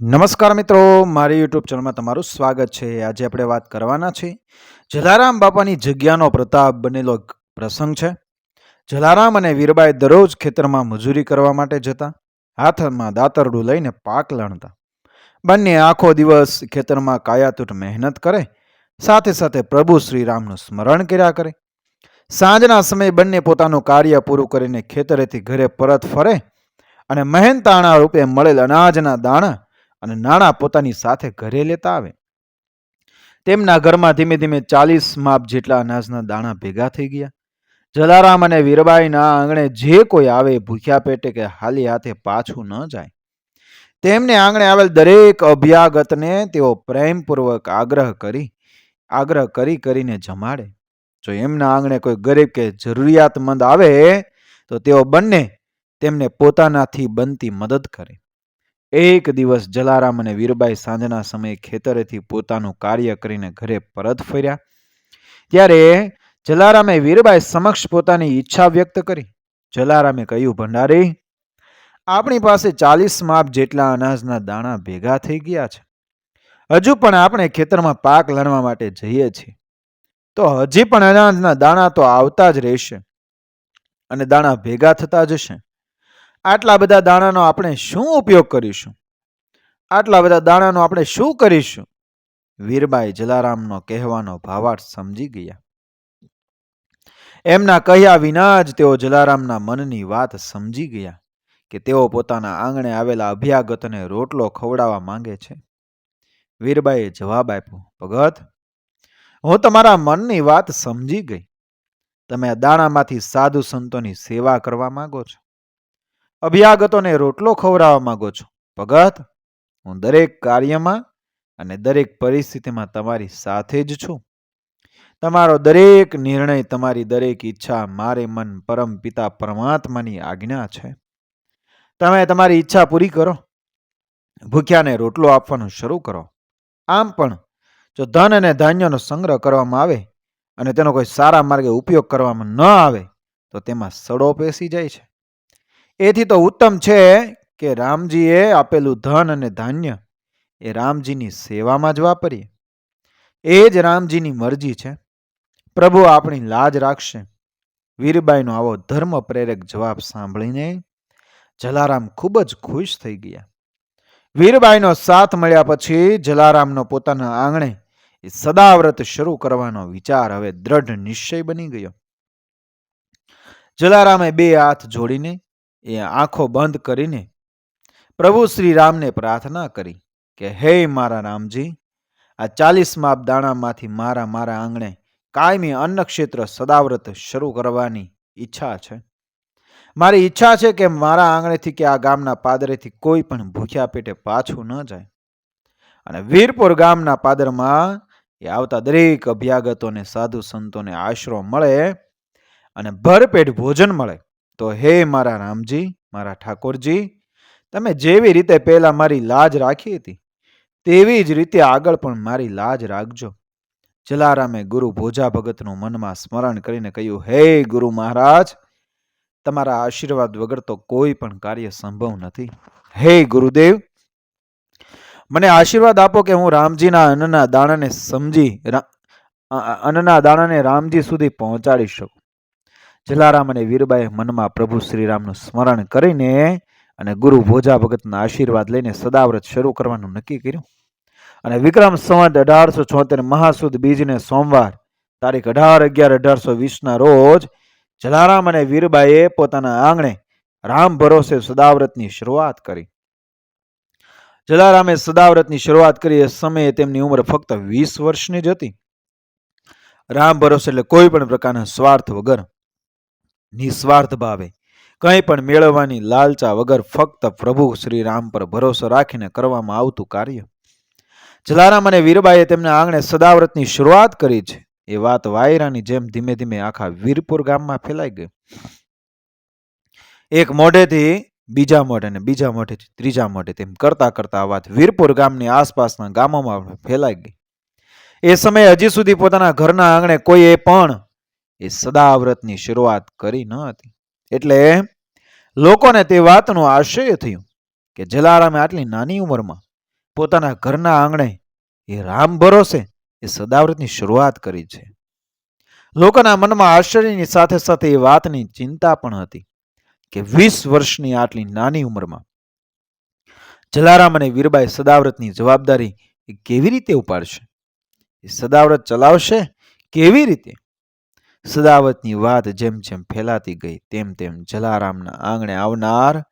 નમસ્કાર મિત્રો, મારી યુટ્યુબ ચેનલમાં તમારું સ્વાગત છે. આજે આપણે વાત કરવાના છે જલારામ બાપાની જગ્યાનો પ્રતાપ બનેલો પ્રસંગ છે. જલારામ અને વીરબાઈ દરરોજ ખેતરમાં મજૂરી કરવા માટે જતા, હાથમાં દાતરડું લઈને પાક લણતા. બંને આખો દિવસ ખેતરમાં કાયાતૂટ મહેનત કરે, સાથે સાથે પ્રભુ શ્રીરામનું સ્મરણ કર્યા કરે. સાંજના સમયે બંને પોતાનું કાર્ય પૂરું કરીને ખેતરેથી ઘરે પરત ફરે અને મહેનતાણા રૂપે મળેલ અનાજના દાણા અને નાણાં પોતાની સાથે ઘરે લેતા આવે. તેમના ઘરમાં ધીમે ધીમે ચાલીસ માપ જેટલા અનાજના દાણા ભેગા થઈ ગયા. જલારામ અને વીરબાઈના આંગણે જે કોઈ આવે ભૂખ્યા પેટે કે હાલી હાથે પાછું ન જાય. તેમને આંગણે આવેલ દરેક અભ્યાગતને તેઓ પ્રેમપૂર્વક આગ્રહ કરી આગ્રહ કરી કરીને જમાડે. જો એમના આંગણે કોઈ ગરીબ કે જરૂરિયાતમંદ આવે, તો તેઓ બંને તેમને પોતાનાથી બનતી મદદ કરે. એક દિવસ જલારામ અને વીરબાઈ સાંજના સમયે ખેતરેથી પોતાનું કાર્ય કરીને ઘરે પરત ફર્યા. ત્યારે જલારામે વીરબાઈ સમક્ષ પોતાની ઈચ્છા વ્યક્ત કરી. જલારામે કહ્યું, ભંડારી, આપણી પાસે ચાલીસ માપ જેટલા અનાજના દાણા ભેગા થઈ ગયા છે. હજુ પણ આપણે ખેતરમાં પાક લણવા માટે જઈએ છીએ. તો હજી પણ અનાજના દાણા તો આવતા જ રહેશે અને દાણા ભેગા થતા જશે. આટલા બધા દાણાનો આપણે શું ઉપયોગ કરીશું? આટલા બધા દાણાનો આપણે શું કરીશું? વીરબાઈ જલારામનો કહેવાનો ભાવાર્થ સમજી ગયા. એમના કહ્યા વિના જ તેઓ જલારામના મનની વાત સમજી ગયા કે તેઓ પોતાના આંગણે આવેલા અભ્યાગતને રોટલો ખવડાવવા માંગે છે. વીરબાઈએ જવાબ આપ્યો, ભગત, હું તમારા મનની વાત સમજી ગઈ. તમે દાણામાંથી સાધુ સંતોની સેવા કરવા માંગો છો. અભ્યાગતોને રોટલો ખવડાવવા માંગો છો? ભગત, હું દરેક કાર્યમાં અને દરેક પરિસ્થિતિમાં તમારી સાથે જ છું. તમારો દરેક નિર્ણય, તમારી દરેક ઈચ્છા મારે મન પરમ પિતા પરમાત્માની આજ્ઞા છે. તમે તમારી ઈચ્છા પૂરી કરો. ભૂખ્યાને રોટલો આપવાનું શરૂ કરો. આમ પણ, જો ધન અને ધાન્યનો સંગ્રહ કરવામાં આવે અને તેનો કોઈ સારા માર્ગે ઉપયોગ કરવામાં ન આવે, તો તેમાં સડો પેસી જાય છે. એથી તો ઉત્તમ છે કે રામજીએ આપેલું ધન અને ધાન્ય એ રામજીની સેવામાં જ વાપરીએ. એ જ રામજીની મરજી છે. પ્રભુ આપણી લાજ રાખશે. વીરબાઈનો આવો ધર્મ પ્રેરક જવાબ સાંભળીને જલારામ ખૂબ જ ખુશ થઈ ગયા. વીરબાઈનો સાથ મળ્યા પછી જલારામનો પોતાના આંગણે એ સદાવ્રત શરૂ કરવાનો વિચાર હવે દ્રઢ નિશ્ચય બની ગયો. જલારામે બે હાથ જોડીને એ આંખો બંધ કરીને પ્રભુ શ્રી રામને પ્રાર્થના કરી કે, હે મારા રામજી, આ ચાલીસ માપ દાણામાંથી મારા મારા આંગણે કાયમી અન્નક્ષેત્ર સદાવ્રત શરૂ કરવાની ઈચ્છા છે. મારી ઈચ્છા છે કે મારા આંગણેથી કે આ ગામના પાદરેથી કોઈ પણ ભૂખ્યા પેટે પાછું ન જાય. અને વીરપુર ગામના પાદરમાં એ આવતા દરેક અભ્યાગતોને, સાધુ સંતોને આશરો મળે અને ભરપેટ ભોજન મળે તો હે મારા રામજી, મારા ઠાકોરજી, તમે જેવી રીતે પહેલાં મારી લાજ રાખી હતી, તેવી જ રીતે આગળ પણ મારી લાજ રાખજો. જલારામે ગુરુ ભોજા ભગતનું મનમાં સ્મરણ કરીને કહ્યું, હે ગુરુ મહારાજ, તમારા આશીર્વાદ વગર તો કોઈ પણ કાર્ય સંભવ નથી. હે ગુરુદેવ, મને આશીર્વાદ આપો કે હું રામજીના અન્નના દાણાને સમજી અન્નના દાણાને રામજી સુધી પહોંચાડી શકું. જલારામ અને વીરબાએ મનમાં પ્રભુ શ્રીરામનું સ્મરણ કરીને અને ગુરુ ભોજા ભગતના આશીર્વાદ લઈને સદાવ્રત શરૂ કરવાનું નક્કી કર્યું. અને વિક્રમ સંવત અઢારસો છોતેર મહાસુદ બીજને સોમવાર તારીખ અઢાર અગિયાર અઢારસો વીસના રોજ જલારામ અને વીરબાઈએ પોતાના આંગણે રામ ભરોસે સદાવ્રતની શરૂઆત કરી. જલારામે સદાવ્રતની શરૂઆત કરી એ સમયે તેમની ઉંમર ફક્ત વીસ વર્ષની જ હતી. રામ ભરોસે એટલે કોઈ પણ પ્રકારના સ્વાર્થ વગર નિસ્વાર્થ ભાવે. કંઈ પણ મેળવવાની લાલચા વગર ફક્ત પ્રભુ શ્રી રામ પર ભરોસો રાખીને કરવામાં આવતું કાર્ય. જલારામ અને વીરબાઈએ તેમના આંગણે સદાવ્રતની શરૂઆત કરી છે. એ વાત વાયરાની જેમ ધીમે ધીમે આખા વીરપુર ગામમાં ફેલાઈ ગઈ. એક મોઢેથી બીજા મોઢે અને બીજા મોઢેથી ત્રીજા મોઢે તેમ કરતા કરતા આ વાત વીરપુર ગામની આસપાસના ગામોમાં ફેલાઈ ગઈ. એ સમયે હજી સુધી પોતાના ઘરના આંગણે કોઈએ પણ એ સદાવ્રતની શરૂઆત કરી ન હતી. એટલે લોકોને તે વાતનું આશ્ચર્ય થયું કે જલારામે આટલી નાની ઉંમરમાં પોતાના ઘરના આંગણે એ રામ ભરોસે એ સદાવ્રતની શરૂઆત કરી છે. લોકોના મનમાં આશ્ચર્યની સાથે સાથે એ વાતની ચિંતા પણ હતી કે વીસ વર્ષની આટલી નાની ઉંમરમાં જલારામ અને વીરબાઈ સદાવ્રતની જવાબદારી એ કેવી રીતે ઉપાડશે? એ સદાવ્રત ચલાવશે? કેવી રીતે? સદાવતની વાત જેમ જેમ ફેલાતી ગઈ, તેમ તેમ જલારામના આંગણે આવનાર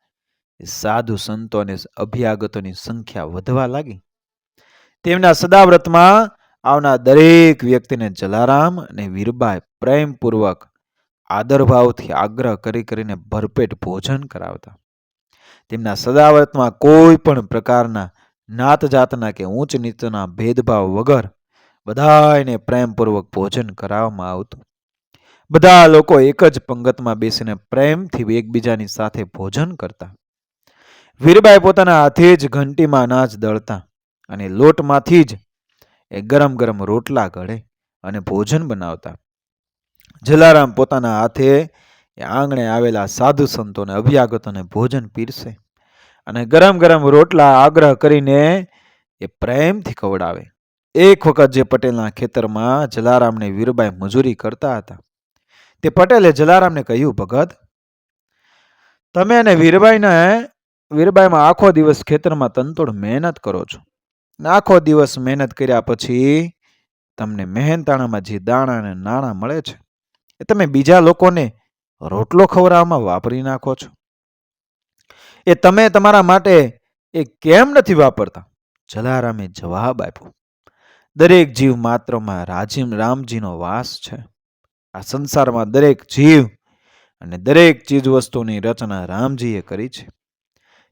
સાધુ સંતો અને અભ્યાગતોની સંખ્યા વધવા લાગી. તેમના સદાવ્રતમાં આવનાર દરેક વ્યક્તિને જલારામ અને વીરબાઈ પ્રેમપૂર્વક આદરભાવથી આગ્રહ કરી કરીને ભરપેટ ભોજન કરાવતા. તેમના સદાવ્રતમાં કોઈ પણ પ્રકારના નાત જાતના કે ઊંચ નીચના ભેદભાવ વગર બધાને પ્રેમપૂર્વક ભોજન કરાવવામાં આવતું. બધા લોકો એક જ પંગતમાં બેસીને પ્રેમથી એકબીજાની સાથે ભોજન કરતા. વીરબાઈ પોતાના હાથે જ ઘંટીમાં અનાજ દળતા અને લોટમાંથી જ એ ગરમ ગરમ રોટલા ઘડે અને ભોજન બનાવતા. જલારામ પોતાના હાથે એ આંગણે આવેલા સાધુ સંતોને અભ્યાગતોને ભોજન પીરસે અને ગરમ ગરમ રોટલા આગ્રહ કરીને એ પ્રેમથી ખવડાવે. એક વખત જે પટેલના ખેતરમાં જલારામને વીરબાઈ મજૂરી કરતા હતા તે પટેલે જલારામને કહ્યું, ભગત, તમે અને વીરબાઈને, વીરબાઈમાં આખો દિવસ ખેતરમાં તનતોડ મહેનત કરો છો. ને આખો દિવસ મહેનત કર્યા પછી તમને મહેનતાણામાં જે દાણા અને નાણાં મળે છે, એ તમે બીજા લોકોને રોટલો ખવડાવવામાં વાપરી નાખો છો. એ તમે તમારા માટે એ કેમ નથી વાપરતા? જલારામે જવાબ આપ્યો, દરેક જીવ માત્રમાં રાજીમ રામજીનો વાસ છે. આ સંસારમાં દરેક જીવ અને દરેક ચીજ વસ્તુની રચના રામજીએ કરી છે.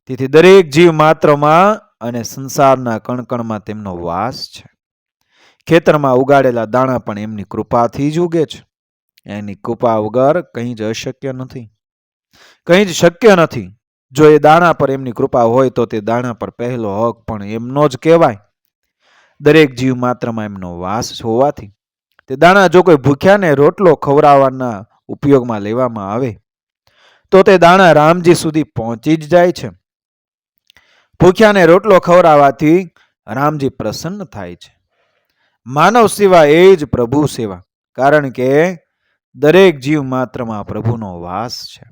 તેથી દરેક જીવ માત્રમાં અને સંસારના કણકણમાં તેમનો વાસ છે. ખેતરમાં ઉગાડેલા દાણા પણ એમની કૃપાથી જ ઉગે છે. એની કૃપા વગર કંઈ જ અશક્ય નથી. કંઈ જ શક્ય નથી. જો એ દાણા પર એમની કૃપા હોય તો તે દાણા પર પહેલો હક પણ એમનો જ કહેવાય. દરેક જીવ માત્રમાં એમનો વાસ હોવાથી. તે દાણા જો કોઈ ભૂખ્યાને રોટલો ખવડાવવાના ઉપયોગમાં લેવામાં આવે, તો તે દાણા રામજી સુધી પહોંચી જ જાય છે. ભૂખ્યાને રોટલો ખવડાવવાથી રામજી પ્રસન્ન થાય છે. માનવ સેવા એ જ પ્રભુ સેવા, કારણ કે દરેક જીવ માત્રમાં પ્રભુનો વાસ છે.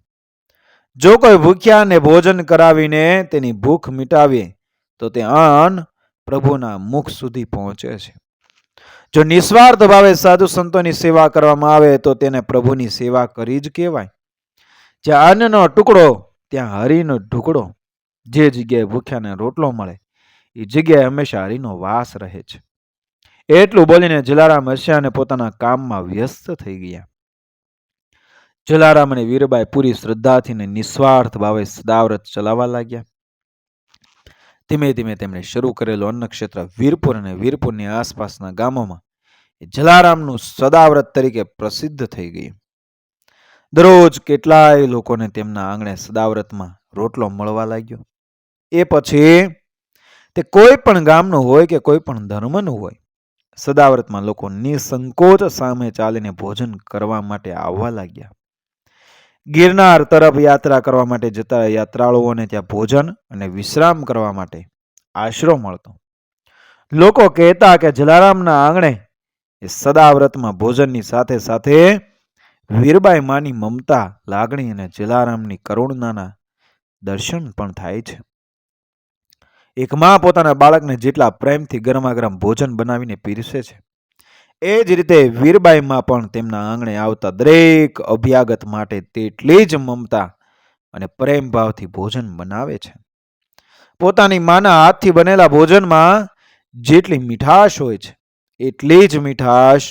જો કોઈ ભૂખ્યાને ભોજન કરાવીને તેની ભૂખ મિટાવીએ તો તે અન્ન પ્રભુના મુખ સુધી પહોંચે છે. જો નિસ્વાર્થ ભાવે સાધુ સંતોની સેવા કરવામાં આવે, તો તેને પ્રભુની સેવા કરી જ કહેવાય. જ્યાં અન્નનો ટુકડો, ત્યાં હરિનો ઢુકડો, જે જગ્યાએ ભૂખ્યાને રોટલો મળે, એ જગ્યાએ હંમેશા હરિનો વાસ રહે છે. એટલું બોલીને જલારામ હસ્યા પોતાના કામમાં વ્યસ્ત થઈ ગયા. જલારામ અને વીરબાઈ પૂરી શ્રદ્ધાથી ને નિસ્વાર્થ ભાવે સદાવ્રત ચલાવવા લાગ્યા. ધીમે ધીમે તેમણે શરૂ કરેલું અન્નક્ષેત્ર વીરપુર અને વીરપુરની આસપાસના ગામોમાં જલારામનું સદાવ્રત તરીકે પ્રસિદ્ધ થઈ ગયું. દરરોજ કેટલાય લોકોને તેમના આંગણે સદાવ્રતમાં રોટલો મળવા લાગ્યો. એ પછી તે કોઈ પણ ગામનું હોય કે કોઈ પણ ધર્મનું હોય, સદાવ્રતમાં લોકો નિસંકોચ સામે ચાલીને ભોજન કરવા માટે આવવા લાગ્યા. ગિરનાર તરફ યાત્રા કરવા માટે જતા યાત્રાળુઓને ત્યાં ભોજન અને વિશ્રામ કરવા માટે આશરો મળતો. લોકો કહેતા કે જલારામના આંગણે એ સદાવ્રતમાં ભોજનની સાથે સાથે વીરબાઈ માની મમતા, લાગણી અને જલારામની કરુણાના દર્શન પણ થાય છે. એક મા પોતાના બાળકને જેટલા પ્રેમથી ગરમા ગરમ ભોજન બનાવીને પીરસે છે એ જ રીતે વીરબાઈમાં પણ તેમના આંગણે આવતા દરેક અભ્યાગત માટે તેટલી જ મમતા અને પ્રેમ ભાવથી ભોજન બનાવે છે. પોતાની માના હાથથી બનેલા ભોજનમાં જેટલી મીઠાશ હોય છે, એટલી જ મીઠાશ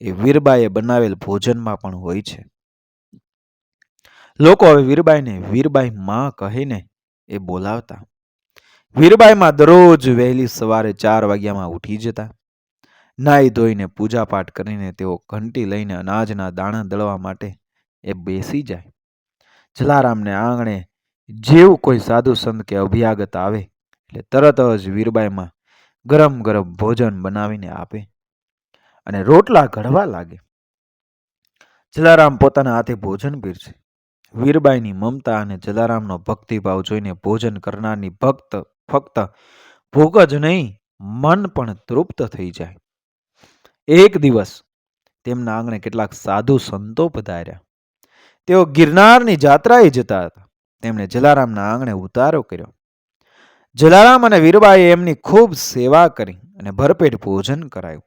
એ વીરબાઈએ બનાવેલ ભોજનમાં પણ હોય છે. લોકો હવે વીરબાઈને વીરબાઈ માં કહીને એ બોલાવતા. વીરબાઈમાં દરરોજ વહેલી સવારે ચાર વાગ્યામાં ઉઠી જતા. નાહી ધોઈને પૂજાપાઠ કરીને તેઓ ઘંટી લઈને અનાજના દાણા દળવા માટે એ બેસી જાય. જલારામને આંગણે જેવું કોઈ સાધુ સંત કે અભ્યાગત આવે, એટલે તરત જ વીરબાઈમાં ગરમ ગરમ ભોજન બનાવીને આપે અને રોટલા ઘડવા લાગે. જલારામ પોતાના હાથે ભોજન પીરશે વીરબાઈની મમતા અને જલારામનો ભક્તિભાવ જોઈને ભોજન કરનારની ભક્ત ફક્ત ભોગ જ નહીં, મન પણ તૃપ્ત થઈ જાય. એક દિવસ તેમના આંગણે કેટલાક સાધુ સંતો પધાર્યા. તેઓ ગિરનારની જાત્રાએ જતા હતા. તેમણે જલારામના આંગણે ઉતારો કર્યો. જલારામ અને વીરબાએ એમની ખૂબ સેવા કરી અને ભરપેટ ભોજન કરાયું.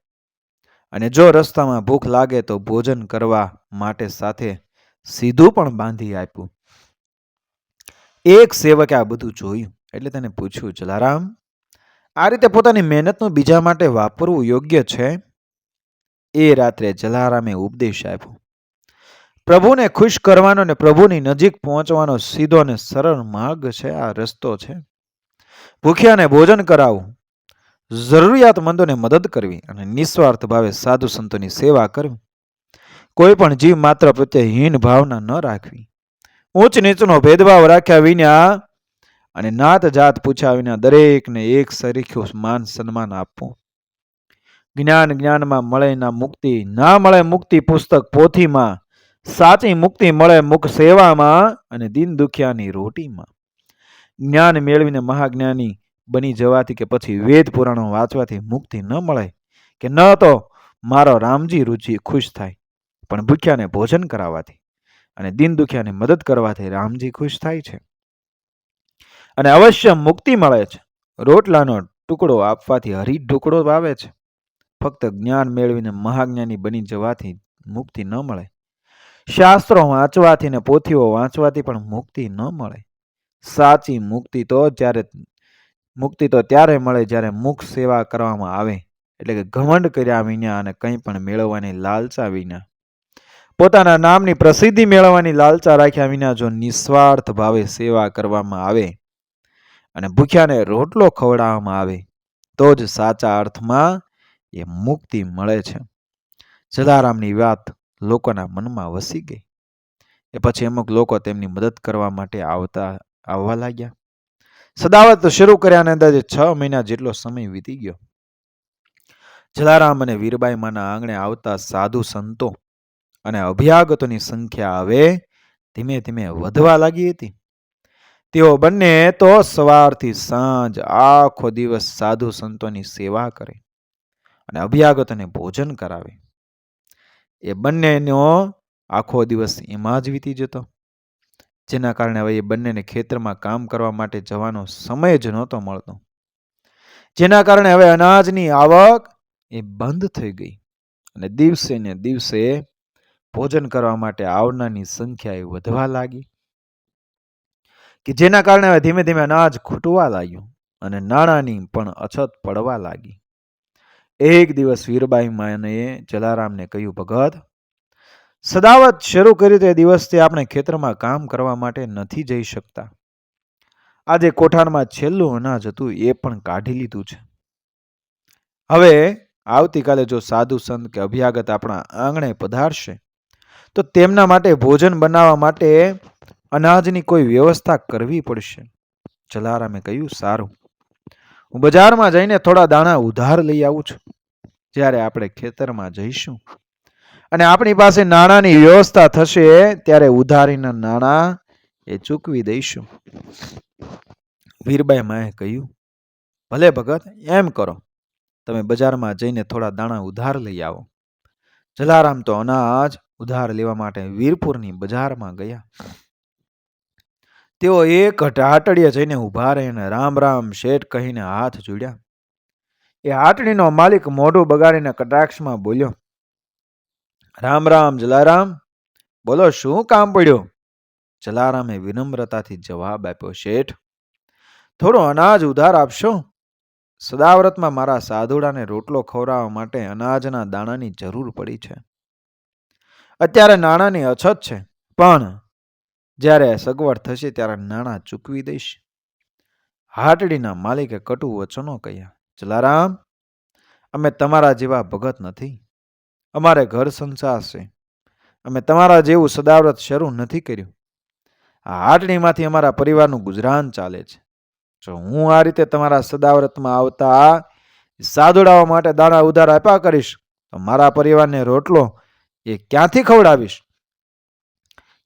અને જો રસ્તામાં ભૂખ લાગે તો ભોજન કરવા માટે સાથે સીધું પણ બાંધી આપ્યું. એક સેવકે આ બધું જોયું એટલે તેને પૂછ્યું, જલારામ, આ રીતે પોતાની મહેનતનું બીજા માટે વાપરવું યોગ્ય છે? એ રાત્રે જલારામે ઉપદેશ આપ્યો. પ્રભુને ખુશ કરવાનો અને પ્રભુની નજીક પહોંચવાનો સીધો અને સરળ માર્ગ છે, આ રસ્તો છે. ભૂખ્યાને ભોજન કરાવવું જરૂરિયાતમંદોને મદદ કરવી અને નિસ્વાર્થ ભાવે સાધુ સંતોની સેવા કરવી. કોઈ પણ જીવ માત્ર પ્રત્યે હીન ભાવના ન રાખવી. ઊંચ નીચનો ભેદભાવ રાખ્યા વિના અને નાત જાત પૂછ્યા વિના દરેકને એક સરખ્યું માન સન્માન આપવું. જ્ઞાન જ્ઞાનમાં મળે ના મુક્તિ, ના મળે મુક્તિ પુસ્તક પોથીમાં, સાચી મુક્તિ મળે મુખ સેવામાં અને દિન દુખિયાની રોટીમાં. જ્ઞાન મેળવીને મહાજ્ઞાની બની જવાથી કે પછી વેદ પુરાણો વાંચવાથી મુક્તિ ન મળે કે ન તો મારો રામજી રુચિ ખુશ થાય, પણ ભૂખ્યાને ભોજન કરાવવાથી અને દિન દુખિયાને મદદ કરવાથી રામજી ખુશ થાય છે. અને અવશ્ય મુક્તિ મળે છે. રોટલાનો ટુકડો આપવાથી હરી ટુકડો આવે છે. ફક્ત જ્ઞાન મેળવીને મહાજ્ઞાની બની જવાથી મુક્તિ ન મળે. શાસ્ત્રો વાંચવાથી ને પોથીઓ વાંચવાથી પણ મુક્તિ ન મળે. સાચી મુક્તિ તો જ્યારે, મુક્તિ તો ત્યારે મળે જ્યારે મુખ સેવા કરવામાં આવે. એટલે કે ઘમંડ કર્યા વિના અને કંઈ પણ મેળવવાની લાલચા વિના. પોતાના નામની પ્રસિદ્ધિ મેળવવાની લાલચા રાખ્યા વિના જો નિસ્વાર્થ ભાવે સેવા કરવામાં આવે અને ભૂખ્યાને રોટલો ખવડાવવામાં આવે, તો જ સાચા અર્થમાં એ મુક્તિ મળે છે. સદારામની વાત લોકોના મનમાં વસી ગઈ. એ પછી અમુક લોકો તેમની મદદ કરવા માટે આવતા, આવવા લાગ્યા. સદાવત શરૂ કર્યાને અંદાજે છ મહિના જેટલો સમય વીતી ગયો. જલારામ અને વીરબાઈ માના આંગણે આવતા સાધુ સંતો અને અભ્યાગતોની સંખ્યા હવે ધીમે ધીમે વધવા લાગી હતી. તેઓ બંને તો સવારથી સાંજ આખો દિવસ સાધુ સંતોની સેવા કરે. અને અભ્યાગતને ભોજન કરાવે. એ બંનેનો આખો દિવસ એમાં જ વીતી જતો. જેના કારણે હવે એ બંનેને ખેતરમાં કામ કરવા માટે જવાનો સમય જ નહોતો મળતો. જેના કારણે હવે અનાજની આવક એ બંધ થઈ ગઈ. અને દિવસે ને દિવસે ભોજન કરવા માટે આવનારની સંખ્યા એ વધવા લાગી. કે જેના કારણે હવે ધીમે ધીમે અનાજ ખૂટવા લાગ્યું અને નાણાંની પણ અછત પડવા લાગી. એક દિવસ વીરબાઈ માને જલારામને કહ્યું, ભગત, સદાવત શરૂ કરી તે દિવસથી આપણે ખેતરમાં કામ કરવા માટે નથી જઈ શકતા. આજે કોઠારમાં છેલ્લું અનાજ હતું, એ પણ કાઢી લીધું છે. હવે આવતીકાલે જો સાધુ સંત કે અભ્યાગત આપણા આંગણે પધારશે, તો તેમના માટે ભોજન બનાવવા માટે અનાજની કોઈ વ્યવસ્થા કરવી પડશે. જલારામે કહ્યું, સારું. હું બજારમાં જઈને થોડા દાણા ઉધાર લઈ આવું છું. જ્યારે આપણે ખેતરમાં જઈશું અને આપણી પાસે નાણાંની વ્યવસ્થા થશે, ત્યારે ઉધારીના નાણાં એ ચૂકવી દઈશું. વીરબાઈ માએ કહ્યું, ભલે ભગત, એમ કરો. તમે બજારમાં જઈને થોડા દાણા ઉધાર લઈ આવો. જલારામ તો અનાજ ઉધાર લેવા માટે વીરપુરની બજારમાં ગયા. તેઓ એક હાટડીએ જઈને ઊભા રહીને રામ રામ શેઠ કહીને હાથ જોડ્યા. એ હાટડીનો માલિક મોઢું બગાડીને કટાક્ષમાં બોલ્યો, રામ રામ, જલારામ, બોલો શું કામ પડ્યું? જલારામે વિનમ્રતાથી જવાબ આપ્યો, શેઠ, થોડો અનાજ ઉધાર આપશો? સદાવ્રતમાં મારા સાધુડાને રોટલો ખવડાવવા માટે અનાજના દાણાની જરૂર પડી છે. અત્યારે નાણાંની અછત છે, પણ જ્યારે સગવડ થશે ત્યારે નાણાં ચૂકવી દઈશ. હાટડીના માલિકે કટુ વચનો કહ્યા, જલારામ, અમે તમારા જેવા ભગત નથી. અમારે ઘર સંસાર છે. અમે તમારા જેવું સદાવ્રત શરૂ નથી કર્યું. આ હાટડીમાંથી અમારા પરિવારનું ગુજરાન ચાલે છે. જો હું આ રીતે તમારા સદાવ્રતમાં આવતા સાદુડાઓ માટે દાણા ઉધાર આપ્યા કરીશ, તો મારા પરિવારને રોટલો એ ક્યાંથી ખવડાવીશ?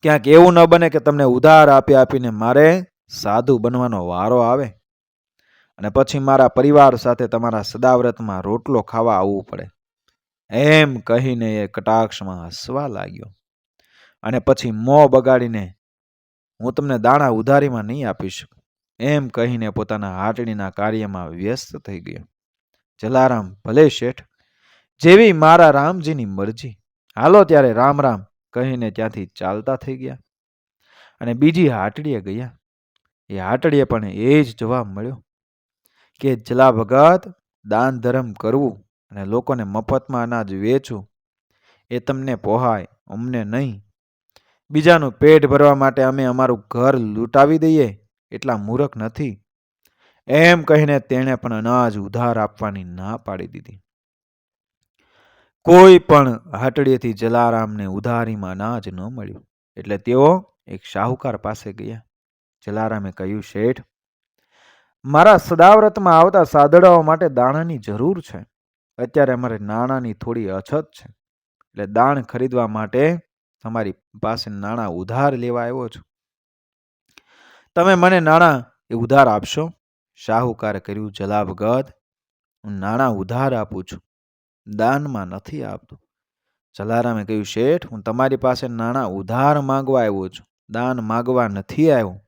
ક્યાંક એવું ન બને કે તમને ઉધાર આપી આપીને મારે સાધુ બનવાનો વારો આવે. અને પછી મારા પરિવાર સાથે તમારા સદાવ્રતમાં રોટલો ખાવા આવવું પડે. એમ કહીને એ કટાક્ષમાં હસવા લાગ્યો. અને પછી મોં બગાડીને, હું તમને દાણા ઉધારીમાં નહીં આપી શકું. એમ કહીને પોતાના હાટડીના કાર્યમાં વ્યસ્ત થઈ ગયો. જલારામ, ભલે શેઠ, જેવી મારા રામજીની મરજી. હાલો ત્યારે રામ રામ. કહીને ત્યાંથી ચાલતા થઈ ગયા અને બીજી હાટડીએ ગયા. એ હાટડીએ પણ એ જ જવાબ મળ્યો કે, જલા ભગત, દાન ધર્મ કરવું અને લોકોને મફતમાં અનાજ વેચવું, એ તમને પોહાય, અમને નહીં. બીજાનું પેટ ભરવા માટે અમે અમારું ઘર લૂંટાવી દઈએ, એટલા મૂરખ નથી. એમ કહીને તેણે પણ અનાજ ઉધાર આપવાની ના પાડી દીધી. કોઈ પણ હાટડીએથી જલારામને ઉધારીમાં અનાજ ન મળ્યું. એટલે તેઓ એક શાહુકાર પાસે ગયા. જલારામે કહ્યું, શેઠ, મારા સદાવ્રતમાં આવતા સાદડાઓ માટે દાણાની જરૂર છે. અત્યારે અમારે નાણાંની થોડી અછત છે. એટલે દાણ ખરીદવા માટે તમારી પાસે નાણાં ઉધાર લેવા આવ્યો છું. તમે મને નાણાં એ ઉધાર આપશો? શાહુકારે કર્યું જલાબગદ હું નાણાં ઉધાર આપું છું. દાનમાં નથી આપતો જલારામે કહ્યું, શેઠ, હું તમારી પાસે નાણાં ઉધાર માગવા આવ્યો છું. દાન માગવા નથી આવ્યો.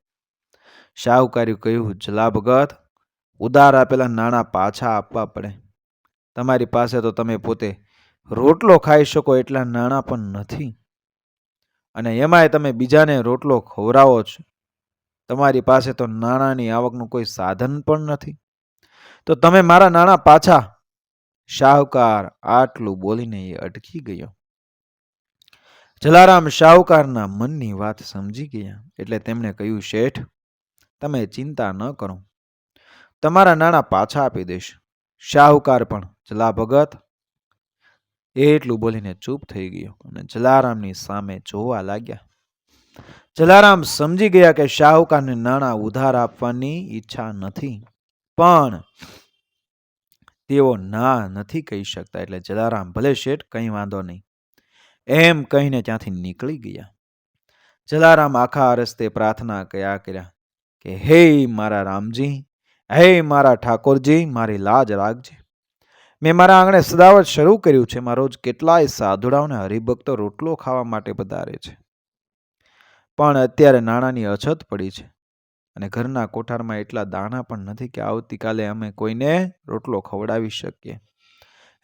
શાહુકારી કહ્યું, જલાભગત, ઉધાર આપેલા નાણાં પાછા આપવા પડે. તમારી પાસે તો તમે પોતે રોટલો ખાઈ શકો એટલા નાણાં પણ નથી. અને એમાંય તમે બીજાને રોટલો ખવડાવો છો. તમારી પાસે તો નાણાંની આવકનું કોઈ સાધન પણ નથી. તો તમે મારા નાણાં પાછા શાહુકાર આટલું બોલીને એ અટકી ગયો. જલારામ શાહુકારના મનની વાત સમજી ગયા એટલે તેમણે કહ્યું, શેઠ, તમે ચિંતા ન કરો. તમારા નાણાં પાછા આપી દઈશ. શાહુકાર પણ, જલા ભગત. એટલું બોલીને ચૂપ થઈ ગયો અને જલારામની સામે જોવા લાગ્યા. જલારામ સમજી ગયા કે શાહુકારને નાણાં ઉધાર આપવાની ઈચ્છા નથી. પણ તેઓ ના નથી કહી શકતા. એટલે જલારામ ભલે શેઠ, કંઈ વાંધો નહીં. એમ કહીને ત્યાંથી નીકળી ગયા. જલારામ આખા રસ્તે પ્રાર્થના કયા કર્યા કે, હે મારા રામજી, હે મારા ઠાકોરજી, મારી લાજ રાખજે. મેં મારા આંગણે સદાવત શરૂ કર્યું છે. મારો રોજ કેટલાય સાધુડાઓને હરિભક્તો રોટલો ખાવા માટે પધારે છે. પણ અત્યારે નાણાંની અછત પડી છે. અને ઘરના કોઠારમાં એટલા દાણા પણ નથી કે આવતીકાલે અમે કોઈને રોટલો ખવડાવી શકીએ.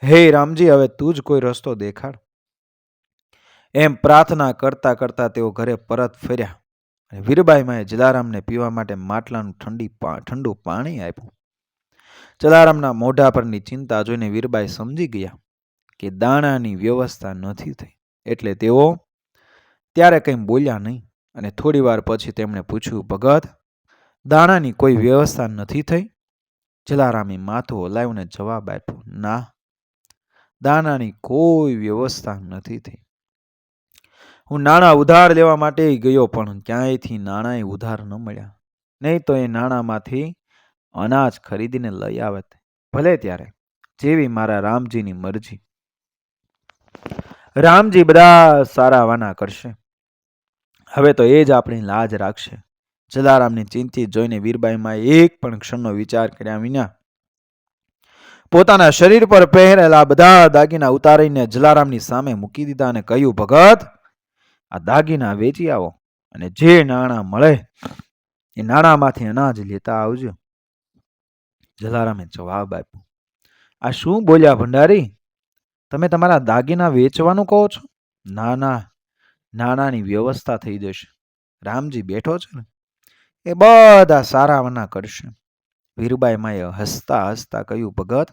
હે રામજી, હવે તું જ કોઈ રસ્તો દેખાડ. એમ પ્રાર્થના કરતા કરતા તેઓ ઘરે પરત ફર્યા અને વીરબાઈમાએ જલારામને પીવા માટે માટલાનું ઠંડી ઠંડુ પાણી આપ્યું. જલારામના મોઢા પરની ચિંતા જોઈને વીરબાઈ સમજી ગયા કે દાણાની વ્યવસ્થા નથી થઈ. એટલે તેઓ ત્યારે કંઈ બોલ્યા નહીં અને થોડી વાર પછી તેમણે પૂછ્યું, ભગત દાણાની કોઈ વ્યવસ્થા નથી થઈ? જલારામે માથું હલાવીને જવાબ આપ્યો, ના, દાણાની કોઈ વ્યવસ્થા નથી થઈ. હું નાણાં ઉધાર લેવા માટે ગયો, પણ ક્યાંયથી નાણાંય ઉધાર ન મળ્યા? નહીં તો એ નાણાંમાંથી અનાજ ખરીદીને લઈ આવત ભલે ત્યારે, જેવી મારા રામજીની મરજી. રામજી બધા સારા વાના કરશે. હવે તો એ જ આપણી લાજ રાખશે. જલારામની ચિંતિત જોઈને વીરબાઈમાં એક પણ ક્ષણનો વિચાર કર્યા વિના પોતાના શરીર પર પહેરેલા બધા દાગીના ઉતારીને જલારામની સામે મૂકી દીધા અને કહ્યું, ભગત, આ દાગીના વેચી આવો અને જે નાણાં મળે એ નાણાંમાંથી અનાજ લેતા આવજો. જલારામે જવાબ આપ્યો, આ શું બોલ્યા ભંડારી? તમે તમારા દાગીના વેચવાનું કહો છો? ના ના, નાણાંની વ્યવસ્થા થઈ જશે. રામજી બેઠો છે ને? એ બધા સારા વના કરશે. વીરબાઈ માએ હસતા હસતા કહ્યું, ભગત,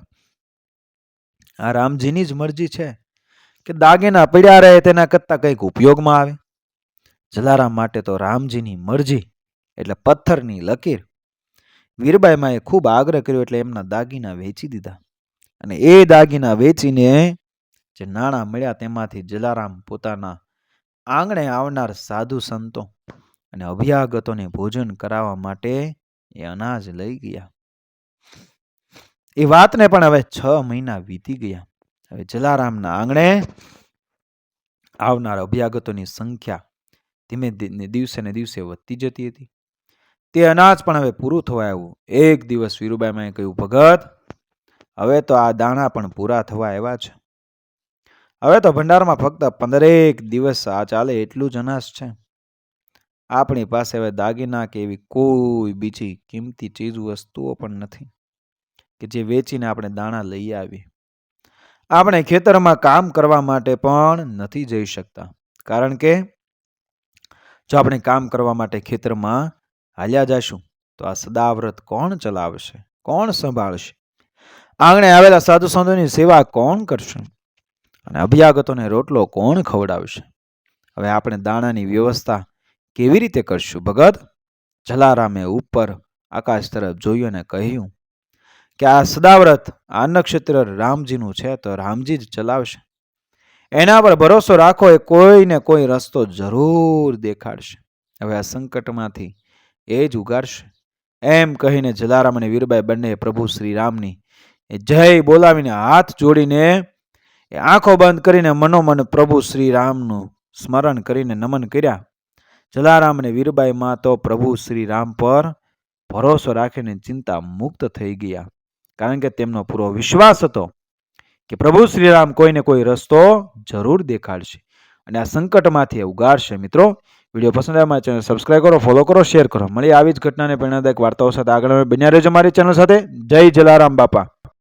આ રામજીની જ મરજી છે કે દાગીના પડ્યા રહે તેના કરતાં કંઈક ઉપયોગમાં આવે? જલારામ માટે તો રામજીની મરજી, એટલે પથ્થરની લકીર. વીરબાઈ માએ ખૂબ આગ્રહ કર્યો, એટલે એમના દાગીના વેચી દીધા. અને એ દાગીના વેચીને જે નાણાં મળ્યા તેમાંથી જલારામ પોતાના આંગણે આવનાર સાધુ સંતો અને અભ્યાગતોને ભોજન કરાવવા માટે એ અનાજ લઈ ગયા. એ વાતને પણ હવે છ મહિના વીતી ગયા. હવે જલારામના આંગણે આવનાર અભ્યાગતોની સંખ્યા ધીમે દિવસે ને દિવસે વધતી જતી હતી. તે અનાજ પણ હવે પૂરું થવા આવ્યું એક દિવસ વીરુબાઈમાં કહ્યું, ભગત, હવે તો આ દાણા પણ પૂરા થવા આવ્યા છે. હવે તો ભંડારમાં ફક્ત પંદરેક દિવસ આ ચાલે એટલું જ અનાજ છે. આપણી પાસે હવે દાગીના કે એવી કોઈ બીજી કિંમતી ચીજ વસ્તુઓ પણ નથી કે જે વેચીને આપણે દાણા લઈ આવીએ. આપણે ખેતરમાં કામ કરવા માટે પણ નથી જઈ શકતા. કારણ કે જો આપણે કામ કરવા માટે ખેતરમાં હાલ્યા જશું, તો આ સદાવ્રત કોણ ચલાવશે? કોણ સંભાળશે? આંગણે આવેલા સાધુ સંતોની સેવા કોણ કરશે? અને અભ્યાગતોને રોટલો કોણ ખવડાવશે? હવે આપણે દાણાની વ્યવસ્થા કેવી રીતે કરશું? ભગત? જલારામે ઉપર આકાશ તરફ જોયું અને કહ્યું, કે આ સદાવ્રત, આ નક્ષત્ર રામજીનું છે, તો રામજી જ ચલાવશે. એના પર ભરોસો રાખો, એ કોઈને કોઈ રસ્તો જરૂર દેખાડશે. હવે આ સંકટમાંથી એ જ ઉગાડશે એમ કહીને જલારામ અને વીરબાઈ બંને પ્રભુ શ્રી રામની એ જય બોલાવીને હાથ જોડીને એ આંખો બંધ કરીને મનોમન પ્રભુ શ્રી રામનું સ્મરણ કરીને નમન કર્યા. જલારામ અને વીરબાઈમાં તો પ્રભુ શ્રી રામ પર ભરોસો રાખીને ચિંતા મુક્ત થઈ ગયા. કારણ કે તેમનો પૂરો વિશ્વાસ હતો કે પ્રભુ શ્રીરામ કોઈને કોઈ રસ્તો જરૂર દેખાડશે અને આ સંકટમાંથી ઉગારશે મિત્રો, વીડિયો પસંદ આવે મારી ચેનલ સબસ્ક્રાઈબ કરો ફોલો કરો શેર કરો. મળી આવી જ ઘટનાને પ્રેરણાદાયક વાર્તાઓ સાથે. આગળ બન્યા રહેજો મારી ચેનલ સાથે. જય જલારામ બાપા.